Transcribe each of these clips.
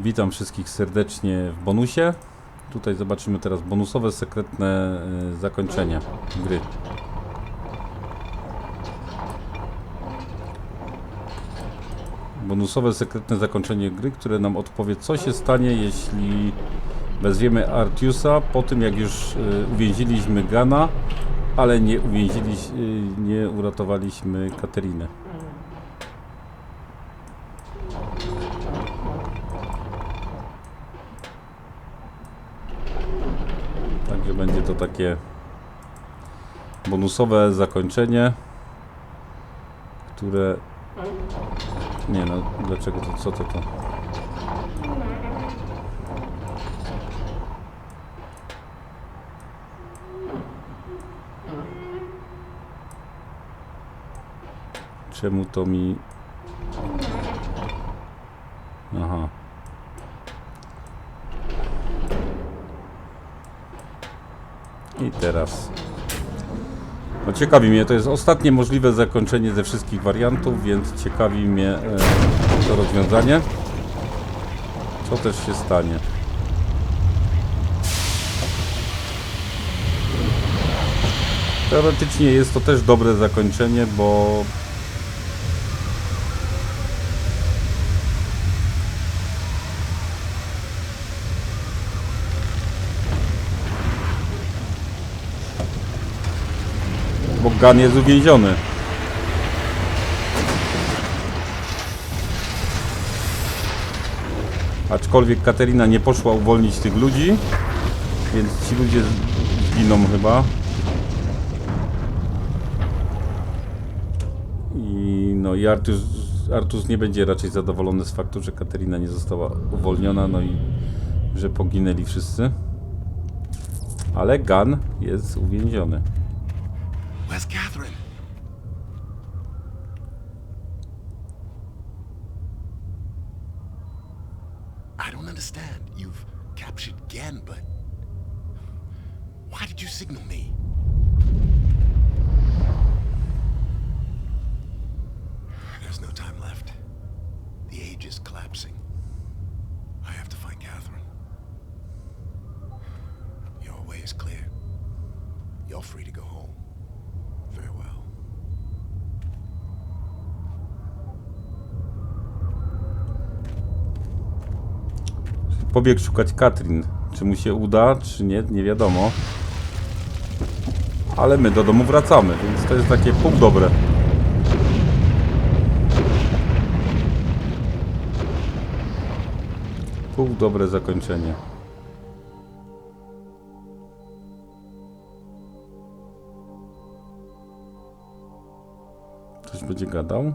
Witam wszystkich serdecznie w bonusie. Tutaj zobaczymy teraz bonusowe, sekretne y, zakończenie gry. Bonusowe, sekretne zakończenie gry, które nam odpowie, co się stanie, jeśli wezwiemy Artiusa po tym, jak już y, uwięziliśmy Gana, ale nie uwięziliśmy, nie uratowaliśmy Katerinę. Także będzie to takie bonusowe zakończenie, które... Nie no, dlaczego to, co to to? Czemu to mi... Aha. Teraz. No ciekawi mnie, to jest ostatnie możliwe zakończenie ze wszystkich wariantów, więc ciekawi mnie e, to rozwiązanie. Co też się stanie? Teoretycznie jest to też dobre zakończenie, bo bo Gan jest uwięziony. Aczkolwiek Katerina nie poszła uwolnić tych ludzi, więc ci ludzie zginą chyba. I no i Artus, Artus nie będzie raczej zadowolony z faktu, że Katerina nie została uwolniona, no i że poginęli wszyscy. Ale Gan jest uwięziony. Where's Catherine? I don't understand. You've captured Gen, but why did you signal me? There's no time left. The age is collapsing. I have to find Catherine. Your way is clear. You're free to go home. Pobiegł szukać Katrin. Czy mu się uda, czy nie, nie wiadomo. Ale my do domu wracamy, więc to jest takie pół dobre. Pół dobre zakończenie. Ktoś będzie gadał?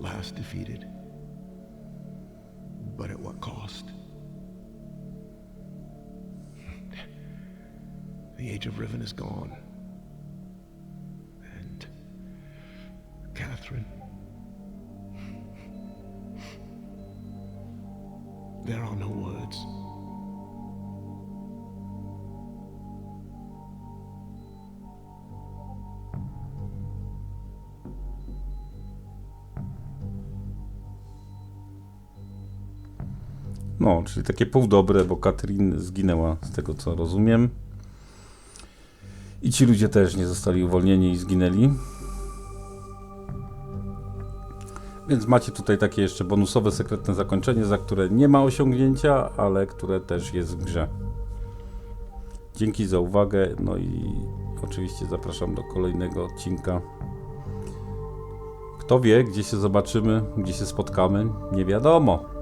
Last defeated. But at what cost? The Age of Riven is gone. And Catherine. There are no words. No, czyli takie pół dobre, bo Katrin zginęła, z tego co rozumiem. I ci ludzie też nie zostali uwolnieni i zginęli. Więc macie tutaj takie jeszcze bonusowe, sekretne zakończenie, za które nie ma osiągnięcia, ale które też jest w grze. Dzięki za uwagę, no i oczywiście zapraszam do kolejnego odcinka. Kto wie, gdzie się zobaczymy, gdzie się spotkamy, nie wiadomo.